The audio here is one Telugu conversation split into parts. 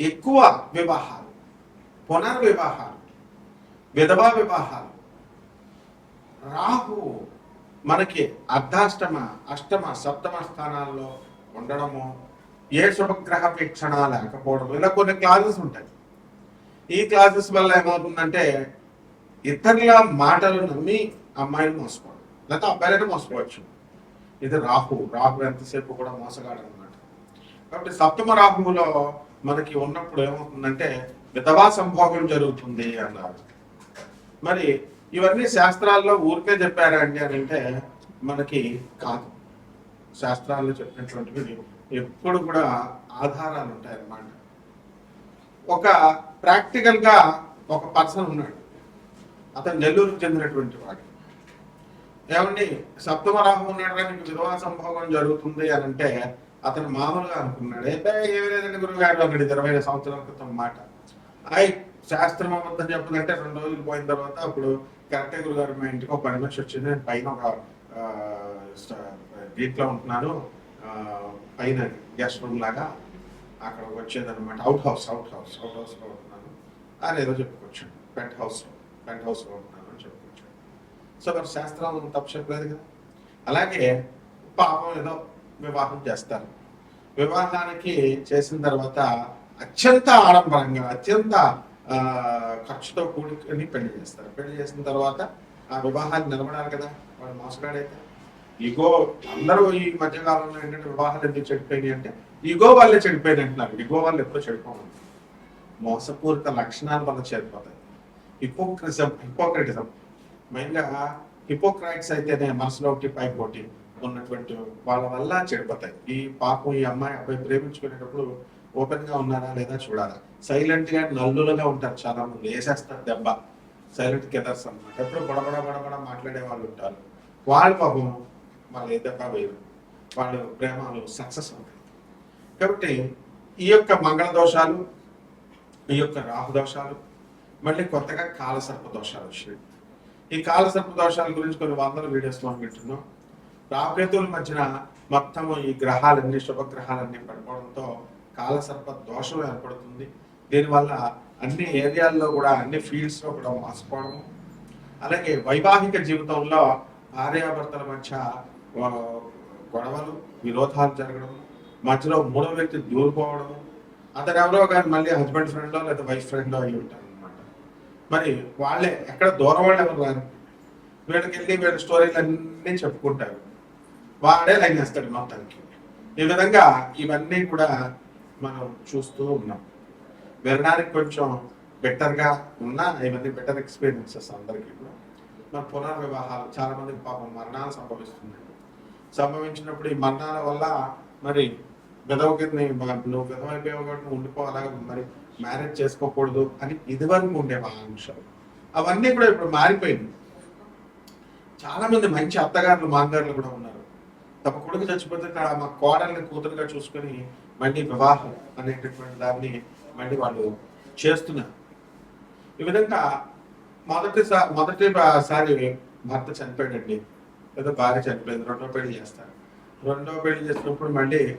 ఎక్కువ వివాహాలు పునర్వివాహాలు విధవా వివాహాలు రాహు మనకి అర్ధాష్టమ అష్టమ సప్తమ స్థానాల్లో ఉండడము ఏ శుభగ్రహ వీక్షణ లేకపోవడం ఇలా కొన్ని క్లాసెస్ ఉంటాయి. ఈ క్లాసెస్ వల్ల ఏమవుతుందంటే ఇతరుల మాటలు నమ్మి అమ్మాయిలు మోసపోవడం లేకపోతే అబ్బాయిలను మోసపోవచ్చు ఇది రాహు రాహు ఎంతసేపు కూడా మోసగాడు అనమాట కాబట్టి సప్తమ రాహువులో మనకి ఉన్నప్పుడు ఏమవుతుందంటే విధవా సంభోగం జరుగుతుంది అన్నారు. మరి ఇవన్నీ శాస్త్రాల్లో ఊరికే చెప్పారా అండి అని అంటే మనకి కాదు. శాస్త్రాల్లో చెప్పినటువంటివి ఎప్పుడు కూడా ఆధారాలు ఉంటాయి అన్నమాట ఒక ప్రాక్టికల్గా ఒక పర్సన్ ఉన్నాడు. అతను నెల్లూరుకు చెందినటువంటి వాడు. ఏమండి సప్తమ రాహు ఉన్నాడు కానీ విధవా సంభోగం జరుగుతుంది అని అంటే అతను మామూలుగా అనుకున్నాడు. ఏ ఏమి లేదండి గురువు గారు అన్నాడు ఇరవై ఐదు సంవత్సరాల క్రితం మాట. అయి శాస్త్రం అబద్ధం చెప్పదంటే రెండు రోజులు పోయిన తర్వాత అప్పుడు కరెక్టే గురుగారు మా ఇంటికి ఒక పని మనిషి వచ్చింది. నేను పైన ఒక ఆ, దీంట్లో ఉంటున్నాను. పైన గెస్ట్ రూమ్ లాగా అక్కడ వచ్చేదన్నమాట. Out house out house out హౌస్లో ఉంటున్నాను. అని ఏదో చెప్పుకొచ్చాడు. పెంట్ హౌస్ పెంట్ హౌస్లో ఉంటున్నాను అని చెప్పుకొచ్చాడు. సో మరి శాస్త్రం తప్పు చెప్పలేదు కదా. అలాగే పాపం ఏదో వివాహం చేస్తారు. వివాహానికి చేసిన తర్వాత అత్యంత ఆడంబరంగా అత్యంత ఖర్చుతో కూడుకొని పెళ్ళి చేస్తారు. పెళ్ళి చేసిన తర్వాత ఆ వివాహాన్ని నిలబడాలి కదా వాడు మోసగాడైతే ఈగో అందరూ ఈ మధ్యకాలంలో ఏంటంటే వివాహాలు ఎందుకు చెడిపోయినాయి అంటే ఈగో వాళ్ళే చెడిపోయింది అంటున్నారు. ఈగో వాళ్ళు ఎప్పుడో చెడిపోవాలి మోసపూరిత లక్షణాలు వల్ల చేరిపోతాయి హిపోక్రిజం హిపోక్రటిజం. మెయిన్గా హిపోక్రైట్స్ అయితేనే మనసులో ఒకటి పైకి పోటీ ఉన్నటువంటి వాళ్ళ వల్ల చెడిపోతాయి. ఈ పాపం ఈ అమ్మాయి అబ్బాయి ప్రేమించుకునేటప్పుడు ఓపెన్గా ఉన్నారా లేదా చూడాలా? సైలెంట్గా నల్లులుగా ఉంటారు చాలా మంది వేసేస్తారు దెబ్బ. సైలెంట్ కెదర్స్ అనమాట ఎప్పుడు గొడబడ గొడబడ మాట్లాడే వాళ్ళు ఉంటారు. వాళ్ళ పాపం వాళ్ళు ఏ దెబ్బ వేయరు. వాళ్ళు ప్రేమలు సక్సెస్ అవుతాయి కాబట్టి ఈ యొక్క మంగళ దోషాలు ఈ యొక్క రాహు దోషాలు మళ్ళీ కొత్తగా కాలసర్ప దోషాలు వచ్చినాయి. ఈ కాలసర్ప దోషాల గురించి కొన్ని వందల వీడియోస్ మనం వింటున్నాం. రాహుకేతువుల మధ్యన మొత్తం ఈ గ్రహాలన్నీ శుభగ్రహాలన్నీ పడిపోవడంతో కాలసర్ప దోషం ఏర్పడుతుంది. దీనివల్ల అన్ని ఏరియాల్లో కూడా అన్ని ఫీల్డ్స్లో కూడా మోసపోవడము. అలాగే వైవాహిక జీవితంలో భార్యాభర్తల మధ్య గొడవలు విరోధాలు జరగడం మధ్యలో మూడో వ్యక్తి దూరిపోవడము. అతను ఎవరో కానీ మళ్ళీ హస్బెండ్ ఫ్రెండో లేదా వైఫ్ ఫ్రెండో అయి ఉంటారు అనమాట మరి వాళ్ళే ఎక్కడ దూరం వాళ్ళు ఎవరు రారు వీళ్ళకి వెళ్ళి వీళ్ళ స్టోరీలు అన్నీ చెప్పుకుంటారు. వాడే లైన్ వేస్తాడు మొత్తానికి. ఈ విధంగా ఇవన్నీ కూడా మనం చూస్తూ ఉన్నాం. వినడానికి కొంచెం బెటర్గా ఉన్నా ఇవన్నీ బెటర్ ఎక్స్పీరియన్సెస్ అందరికీ కూడా. మన పునర్వివాహాలు చాలా మందికి పాపం మరణాలు సంభవిస్తున్నాయి. సంభవించినప్పుడు ఈ మరణాల వల్ల మరి విధవకిని నువ్వు విధవైపోయావు కాబట్టి నువ్వు ఉండిపోవాలా మరి మ్యారేజ్ చేసుకోకూడదు అని ఇదివరకు ఉండే ఆంక్షలు అవన్నీ కూడా ఇప్పుడు మారిపోయింది చాలా మంది మంచి అత్తగారులు మాంగారులు కూడా ఉన్నారు. తమ కొడుకు చచ్చిపోతే మా కోడల్ని కూతురుగా చూసుకొని మళ్ళీ వివాహం అనేటటువంటి దాన్ని మళ్ళీ వాళ్ళు చేస్తున్నారు. ఈ విధంగా మొదటి మొదటి సారి భర్త చనిపోయాడండి. లేదా భార్య చనిపోయింది. రెండో పెళ్ళి చేస్తారు. రెండో పెళ్ళి చేసినప్పుడు మళ్ళీ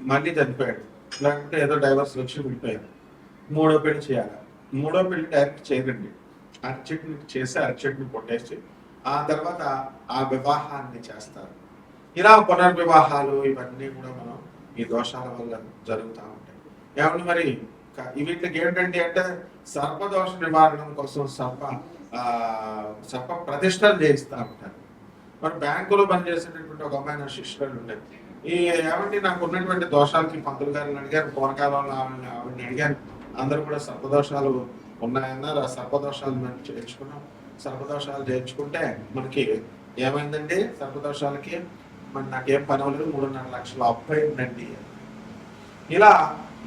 మళ్ళీ చనిపోయాడు. లేకపోతే ఏదో డైవర్స్ వచ్చి విడిపోయాడు మూడో పెళ్ళి చేయాలి. మూడో పెళ్ళి డైరెక్ట్ చేయరండి. అరచెట్ని చేసి అరచెట్ని కొట్టేసి ఆ తర్వాత ఆ వివాహాన్ని చేస్తారు. ఇలా పునర్వివాహాలు ఇవన్నీ కూడా మనం ఈ దోషాల వల్ల జరుగుతూ ఉంటాయి. ఏమంటే మరి వీటికి ఏంటంటే అంటే సర్పదోష నివారణం కోసం సర్ప సర్ప ప్రతిష్టలు చేయిస్తూ ఉంటారు. మరి బ్యాంకులో పనిచేసేటటువంటి ఒక అమ్మాయి నా ఉండేది ఈ ఏమంటే నాకు ఉన్నటువంటి దోషాలకి పంతులు గారిని అడిగారు పూర్వకాలంలో ఆవిడని ఆవిడని అడిగాను అందరూ కూడా సర్పదోషాలు ఉన్నాయన్నారు. ఆ సర్పదోషాలు మనం చేయించుకున్నాం. సర్పదోషాలు చేయించుకుంటే మనకి ఏమైందండి? సర్పదోషాలకి మరి నాకేం పని అవ్వలేదు. మూడున్నర లక్షల అప్పు ఉండండి. ఇలా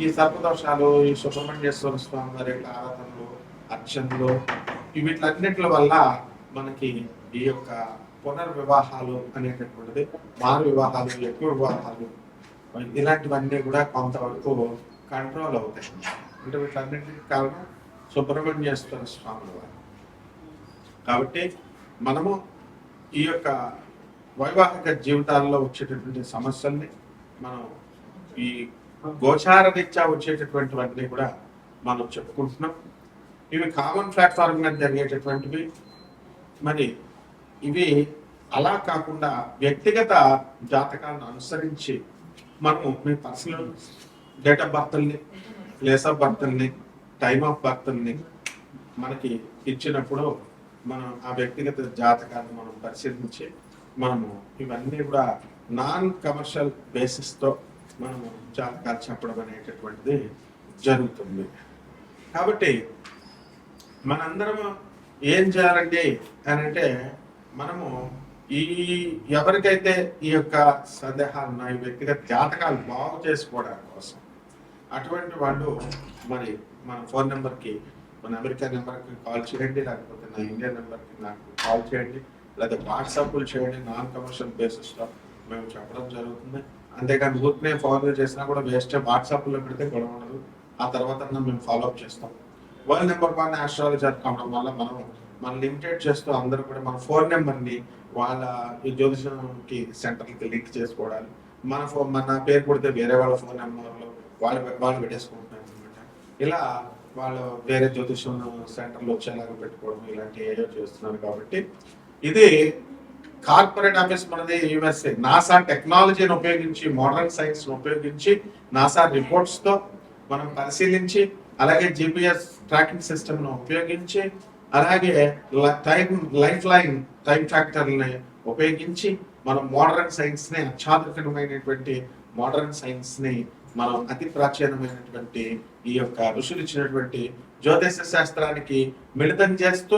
ఈ సర్పదోషాలు ఈ సుబ్రహ్మణ్యేశ్వర స్వామి వారి ఆరాధనలు అర్చనలు ఈ వీటిలన్నిటి వల్ల మనకి ఈ యొక్క పునర్వివాహాలు అనేటటువంటిది మారు వివాహాలు ఎక్కువ వివాహాలు ఇలాంటివన్నీ కూడా కొంతవరకు కంట్రోల్ అవుతాయి. అంటే వీటన్నిటికి కారణం సుబ్రహ్మణ్యేశ్వర స్వామి వారు. కాబట్టి మనము ఈ యొక్క వైవాహిక జీవితాల్లో వచ్చేటటువంటి సమస్యల్ని మనం ఈ గోచార రీత్యా వచ్చేటటువంటివన్నీ కూడా మనం చెప్పుకుంటున్నాం. ఇవి కామన్ ప్లాట్ఫామ్ మీద జరిగేటటువంటివి. మరి ఇవి అలా కాకుండా వ్యక్తిగత జాతకాలను అనుసరించి మనము మీ పర్సనల్ డేట్ ఆఫ్ బర్త్ని ప్లేస్ ఆఫ్ బర్త్ని టైమ్ ఆఫ్ బర్త్ని మనకి ఇచ్చినప్పుడు మనం ఆ వ్యక్తిగత జాతకాన్ని మనం పరిశీలించి మనము ఇవన్నీ కూడా నాన్ కమర్షియల్ బేసిస్తో మనము జాతకాలు చెప్పడం అనేటటువంటిది జరుగుతుంది. కాబట్టి మనందరము ఏం చేయాలండి అని అంటే మనము ఈ ఎవరికైతే ఈ యొక్క సందేహాలు ఉన్నాయి వ్యక్తిగత జాతకాలు బాగు చేసుకోవడం కోసం అటువంటి వాళ్ళు మరి మన ఫోన్ నెంబర్కి మన అమెరికా నెంబర్కి కాల్ చేయండి లేకపోతే నా ఇండియా నెంబర్కి నాకు కాల్ చేయండి. లేకపోతే వాట్సాప్లు చేయండి నాన్ కమర్షియల్ బేసిస్లో మేము చెప్పడం జరుగుతుంది. అంతేకాని గుర్తునే ఫాలో చేసినా కూడా వేస్టే వాట్సాప్లో పెడితే గొడవ ఉండదు. ఆ తర్వాత మేము ఫాలో అప్ చేస్తాం వరల్డ్ నెంబర్ వన్ ఆస్ట్రాలజర్ కావడం వల్ల మనం మనం లిమిటెడ్ చేస్తూ అందరూ కూడా మన ఫోన్ నెంబర్ని వాళ్ళ జ్యోతిషంకి సెంటర్కి లింక్ చేసుకోవడాలు. మన ఫోన్ మన పేరు కొడితే వేరే వాళ్ళ ఫోన్ నెంబర్లో వాళ్ళు వాళ్ళు పెట్టేసుకుంటున్నారు అనమాట ఇలా వాళ్ళు వేరే జ్యోతిషం సెంటర్లో వచ్చేలాగా పెట్టుకోవడం ఇలాంటి ఏదో చేస్తున్నారు కాబట్టి ఇది కార్పొరేట్ ఆఫీస్ మనది యుఎస్ఏ. నాసా టెక్నాలజీని ఉపయోగించి మోడర్న్ సైన్స్ ఉపయోగించి నాసా రిపోర్ట్స్తో మనం పరిశీలించి అలాగే జిపిఎస్ ట్రాకింగ్ సిస్టమ్ను ఉపయోగించి అలాగే టైం లైఫ్ లైన్ టైం ఫ్యాక్టర్ని ఉపయోగించి మనం మోడర్న్ సైన్స్ని అత్యాధునికమైనటువంటి మోడర్న్ సైన్స్ని మనం అతి ప్రాచీనమైనటువంటి ఈ యొక్క ఋషులు ఇచ్చినటువంటి జ్యోతిష శాస్త్రానికి మిళితం చేస్తూ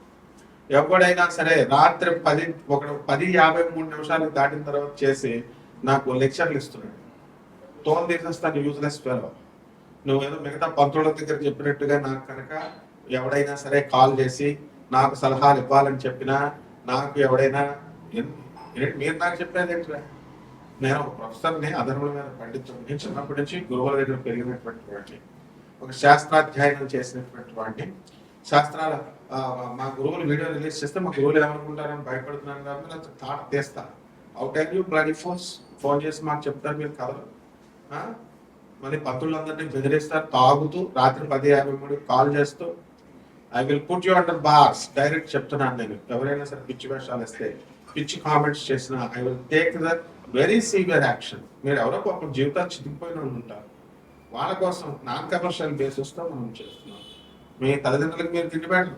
ఎవడైనా సరే రాత్రి పది ఒక పది యాభై మూడు నిమిషాలు దాటిన తర్వాత చేసి నాకు లెక్చర్లు ఇస్తున్నాడు. తోలు తీసేస్తాను యూజ్లెస్ ఫెలో నువ్వేదో మిగతా పంతుల దగ్గర చెప్పినట్టుగా నాకు కనుక ఎవడైనా సరే కాల్ చేసి నాకు సలహాలు ఇవ్వాలని చెప్పినా నాకు ఎవడైనా మీరు నాకు చెప్పేది ఏంటిరా? నేను ఒక ప్రొఫెసర్ని అధర్ముల మీద పండితుడిని చిన్నప్పటి నుంచి గురువుల దగ్గర పెరిగినటువంటి వాడిని. ఒక శాస్త్రాధ్యయనం చేసినటువంటి వాడిని. శాస్త్రాల మా గురువులు వీడియో రిలీజ్ చేస్తే మా గురువులు ఏమనుకుంటారని భయపడుతున్నాను కాబట్టి నేను థాట్ తీస్తా. Out time you bloody phones phone చేసి మాకు చెప్తారు మీరు కథలు మళ్ళీ పత్రులందరినీ బెదిరిస్తారు తాగుతూ రాత్రి పది యాభై మూడు కాల్ చేస్తూ I will put you under bars direct చెప్తున్నాను నేను. ఎవరైనా సరే పిచ్చి వేషాలు ఇస్తే పిచ్చి కామెంట్స్ చేసిన I will take the very severe action మీరు ఎవరో పాపం జీవితాలు చితికిపోయిన ఉంటారు. వాళ్ళ కోసం నాన్ కమర్షియల్ బేసిస్తో మనం చేస్తున్నాం. మీ తల్లిదండ్రులకు మీరు తిండి పెట్టరు.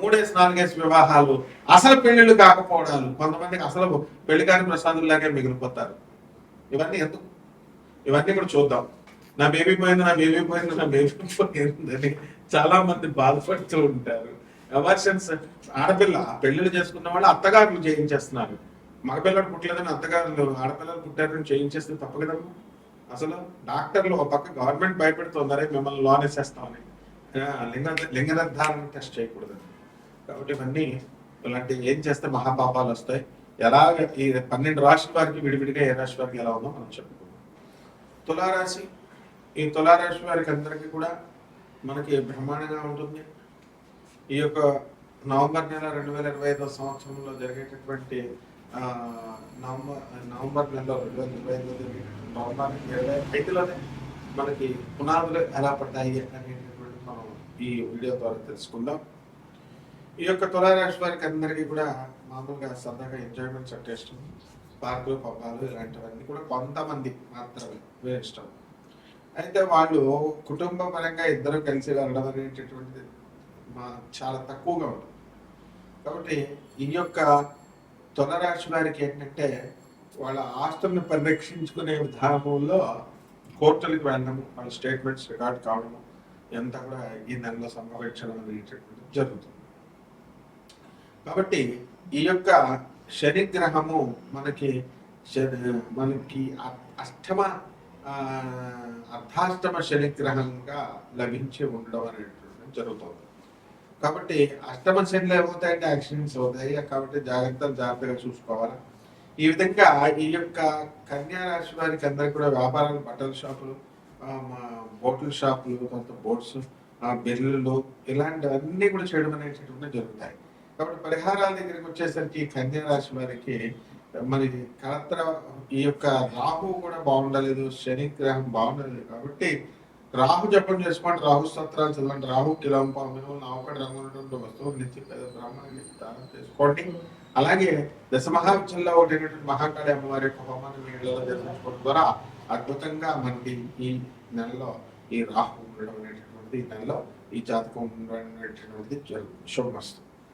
మూడేసి నాలుగేసి వివాహాలు అసలు పెళ్ళిళ్ళు కాకపోవడాలు. కొంతమందికి అసలు పెళ్ళి కాని ప్రసాదుల్లాగే మిగిలిపోతారు. ఇవన్నీ ఎందుకు? ఇవన్నీ కూడా చూద్దాం. నా బేబీ పోయింది నా బేబీ పోయింది నా బేబీ పోయిందని చాలా మంది బాధపడుతూ ఉంటారు. ఎమర్షన్స్ ఆడపిల్ల పెళ్ళిళ్ళు చేసుకున్న వాళ్ళు అత్తగారులు చేయించేస్తున్నారు. మగపిల్లలు పుట్టలేదని అత్తగారులు ఆడపిల్లలు పుట్టారని చేయించేస్తే తప్పు అసలు డాక్టర్లు ఒక పక్క గవర్నమెంట్ భయపెడుతున్నారే మిమ్మల్ని లోన్ వేసేస్తామని. లింగ లింగ నిర్ధారణ టెస్ట్ చేయకూడదు. కాబట్టి ఇవన్నీ ఇలాంటి ఏం చేస్తే మహాపాపాలు వస్తాయి? ఎలా ఈ పన్నెండు రాశి వారికి విడివిడిగా ఏ రాశి వారికి ఎలా ఉందో మనం చెప్పుకుందాం. తులారాశి ఈ తులారాశి వారికి అందరికీ కూడా మనకి బ్రహ్మాండంగా ఉంటుంది. ఈ యొక్క నవంబర్ నెల రెండు వేల ఇరవై ఐదో సంవత్సరంలో జరిగేటటువంటి నవంబర్ నవంబర్ నెలలో రెండు వేల ఇరవై ఐదులో జరిగేటటువంటి నవంబర్ ఇరవై ఐదులోనే మనకి పునాదులు ఎలా పడ్డాయి అనేది ఈ వీడియో ద్వారా తెలుసుకుందాం. ఈ యొక్క తులారాశి వారికి అందరికీ కూడా మామూలుగా సరదాగా ఎంజాయ్మెంట్స్ అంటే ఇష్టం. పార్కులు పబ్బాలు ఇలాంటివన్నీ కూడా కొంతమంది మాత్రమే వేరే ఇష్టం. అయితే వాళ్ళు కుటుంబ పరంగా ఇద్దరు కలిసి వెళ్ళడం అనేటటువంటిది మా చాలా తక్కువగా ఉంటుంది. కాబట్టి ఈ యొక్క తులరాశి వారికి ఏంటంటే వాళ్ళ ఆస్తులను పరిరక్షించుకునే విధానంలో కోర్టులకు వెళ్ళడము వాళ్ళ స్టేట్మెంట్స్ రికార్డ్ కావడము ఎంత కూడా ఈ నెలలో సంభవించడం అనేటటువంటి జరుగుతుంది. కాబట్టి ఈ యొక్క శనిగ్రహము మనకి మనకి అ- అష్టమ అర్ధాష్టమ శని గ్రహంగా లభించి ఉండడం అనేటువంటి జరుగుతుంది. కాబట్టి అష్టమ శనిలో ఏమవుతాయంటే యాక్సిడెంట్స్ అవుతాయి. కాబట్టి జాగ్రత్తలు జాగ్రత్తగా చూసుకోవాలి. ఈ విధంగా ఈ యొక్క కన్యా రాశి వారికి అందరికి కూడా వ్యాపారాలు బట్టల షాపులు మా బాటిల్ షాపులు కొంత బోట్స్ బిల్లులు ఇలాంటివన్నీ కూడా చేయడం అనేటటువంటి జరుగుతాయి. కాబట్టి పరిహారాల దగ్గరికి వచ్చేసరికి కన్యా రాశి వారికి మరి కలత్ర ఈ యొక్క రాహు కూడా బాగుండలేదు శని గ్రహం బాగుండలేదు కాబట్టి రాహు జపం చేసుకోండి రాహు స్తోత్రాలు చదవండి రాహు కిలం పాములు నావకటి రంగు వస్తువులు నుంచి పెద్ద బ్రాహ్మణుని దానం చేసుకోండి. అలాగే దశ మహావిద్యల్లో ఒకటైనటువంటి మహాకాళి అమ్మవారి యొక్క హోమాన్ని మీ ఇళ్ళలో జరిపించుకోవడం ద్వారా అద్భుతంగా మనకి ఈ నెలలో ఈ రాహు ఉండడం అనేటటువంటిది ఈ నెలలో ఈ జాతకం ఉండడం అనేటటువంటిది శుభమస్తు.